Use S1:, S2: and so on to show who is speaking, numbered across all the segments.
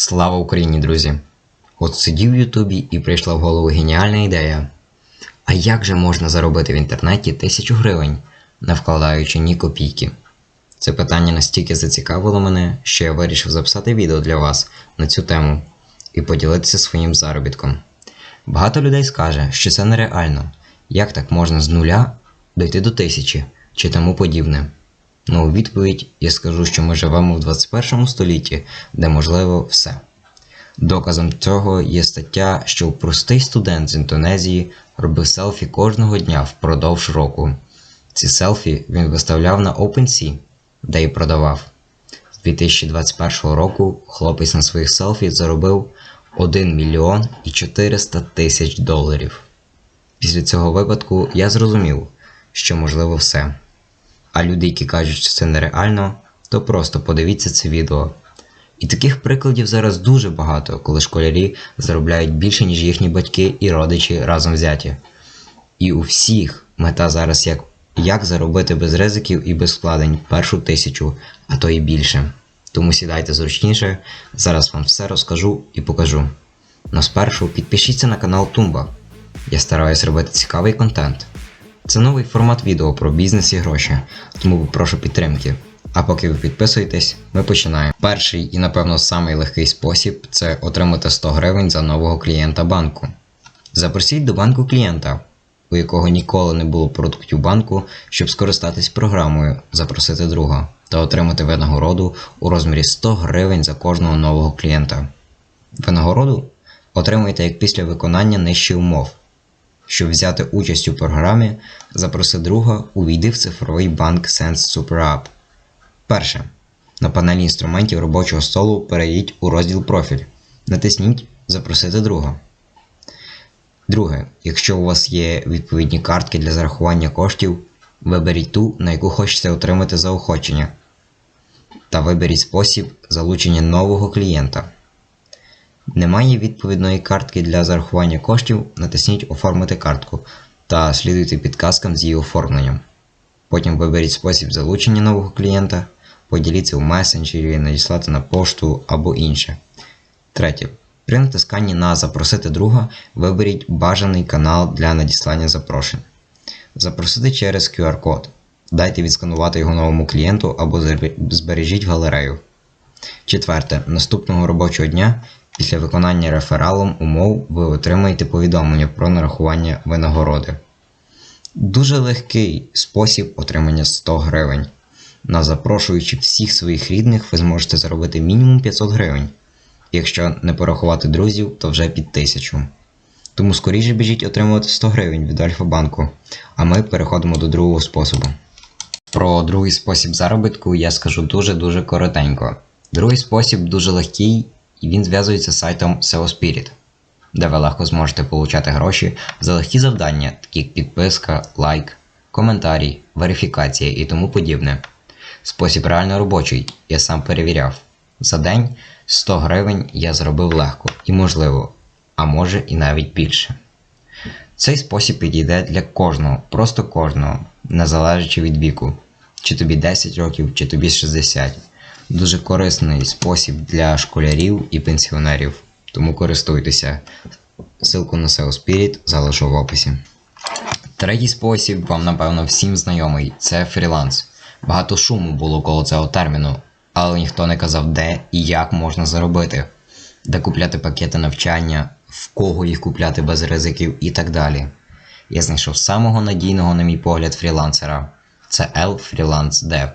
S1: Слава Україні, друзі! От сидів в Ютубі і прийшла в голову геніальна ідея. А як же можна заробити в інтернеті тисячу гривень, не вкладаючи ні копійки? Це питання настільки зацікавило мене, що я вирішив записати відео для вас на цю тему і поділитися своїм заробітком. Багато людей скаже, що це нереально. Як так можна з нуля дойти до тисячі чи тому подібне? Ну, у відповідь я скажу, що ми живемо в 21 столітті, де можливо все. Доказом цього є стаття, що простий студент з Індонезії робив селфі кожного дня впродовж року. Ці селфі він виставляв на OpenSea, де і продавав. З 2021 року хлопець на своїх селфі заробив 1 мільйон і 400 тисяч доларів. Після цього випадку я зрозумів, що можливо все. А люди, які кажуть, що це нереально, то просто подивіться це відео. І таких прикладів зараз дуже багато, коли школярі заробляють більше, ніж їхні батьки і родичі разом взяті. І у всіх мета зараз як, як заробити без ризиків і без вкладень першу тисячу, а то і більше. Тому сідайте зручніше, зараз вам все розкажу і покажу. Но спершу підпишіться на канал Тумба. Я стараюсь робити цікавий контент. Це новий формат відео про бізнес і гроші, тому попрошу підтримки. А поки ви підписуєтесь, ми починаємо. Перший і, напевно, самий легкий спосіб це отримати 100 гривень за нового клієнта банку. Запросіть до банку клієнта, у якого ніколи не було продуктів банку, щоб скористатись програмою Запросити друга та отримати винагороду у розмірі 100 гривень за кожного нового клієнта. Винагороду отримуєте як після виконання нижчих умов. Щоб взяти участь у програмі, запроси друга, увійди в цифровий банк Sense Super. Перше. На панелі інструментів робочого столу перейдіть у розділ Профіль. Натисніть Запросити друга. Друге. Якщо у вас є відповідні картки для зарахування коштів, виберіть ту, на яку хочете отримати заохочення. Та виберіть спосіб залучення нового клієнта. Немає відповідної картки для зарахування коштів, натисніть Оформити картку та слідуйте підказкам з її оформленням. Потім виберіть спосіб залучення нового клієнта, поділіться у месенджері, надіслати на пошту або інше. Третє. При натисканні на Запросити друга виберіть бажаний канал для надіслання запрошень. Запросити через QR-код. Дайте відсканувати його новому клієнту або збережіть в галерею. Четверте. Наступного робочого дня після виконання рефералом умов ви отримаєте повідомлення про нарахування винагороди. Дуже легкий спосіб отримання 100 гривень. На запрошуючи всіх своїх рідних, ви зможете заробити мінімум 500 гривень. Якщо не порахувати друзів, то вже під 1000. Тому скоріше біжіть отримувати 100 гривень від Альфа-банку, а ми переходимо до другого способу. Про другий спосіб заробітку я скажу дуже-дуже коротенько. Другий спосіб дуже легкий і він зв'язується з сайтом SEO Spirit, де ви легко зможете получати гроші за легкі завдання, такі як підписка, лайк, коментарі, верифікація і тому подібне. Спосіб реально робочий, я сам перевіряв. За день 100 гривень я зробив легко і можливо, а може і навіть більше. Цей спосіб підійде для кожного, просто кожного, незалежно від віку, чи тобі 10 років, чи тобі 60. Дуже корисний спосіб для школярів і пенсіонерів, тому користуйтеся. Ссылку на SEO Spirit залишу в описі. Третій спосіб вам, напевно, всім знайомий це фріланс. Багато шуму було коло цього терміну, але ніхто не казав, де і як можна заробити, де купляти пакети навчання, в кого їх купляти без ризиків і так далі. Я знайшов самого надійного, на мій погляд, фрілансера це L Freelance Dev.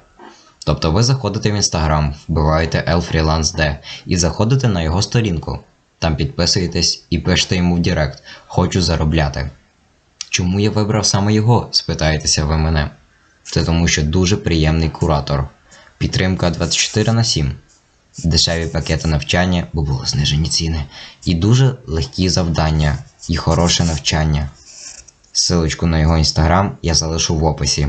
S1: Тобто ви заходите в Instagram, вбиваєте LFreelance.d і заходите на його сторінку. Там підписуєтесь і пишете йому в Директ Хочу заробляти. Чому я вибрав саме його? спитаєтеся ви мене. Це тому, що дуже приємний куратор. Підтримка 24 на 7. Дешеві пакети навчання, бо були знижені ціни. І дуже легкі завдання і хороше навчання. Силочку на його інстаграм я залишу в описі.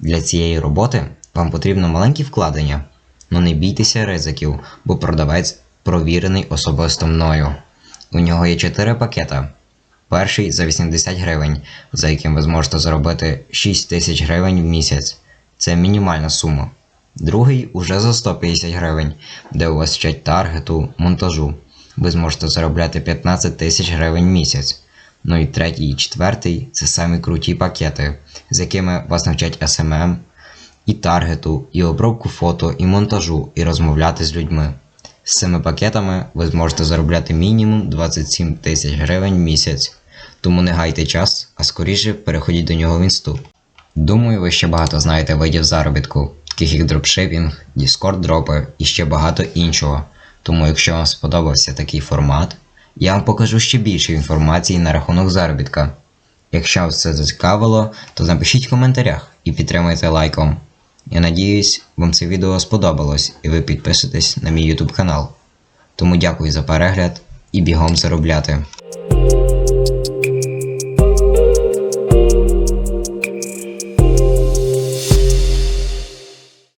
S1: Для цієї роботи вам потрібно маленькі вкладення, але не бійтеся ризиків, бо продавець провірений особисто мною. У нього є 4 пакета. Перший за 80 гривень, за яким ви зможете заробити 6 тисяч гривень в місяць. Це мінімальна сума. Другий уже за 150 гривень, де у вас вчать таргету, монтажу. Ви зможете заробляти 15 тисяч гривень в місяць. Ну і третій і четвертий це самі круті пакети, з якими вас навчать SMM, і таргету, і обробку фото, і монтажу, і розмовляти з людьми. З цими пакетами ви зможете заробляти мінімум 27 тисяч гривень в місяць. Тому не гайте час, а скоріше переходіть до нього в інсту. Думаю, ви ще багато знаєте видів заробітку, таких як дропшипінг, Discord дропи і ще багато іншого. Тому, якщо вам сподобався такий формат, я вам покажу ще більше інформації на рахунок заробітка. Якщо вас це зацікавило, то напишіть в коментарях і підтримайте лайком. Я надіюсь, вам це відео сподобалось і ви підпишетесь на мій YouTube канал. Тому дякую за перегляд і бігом заробляти.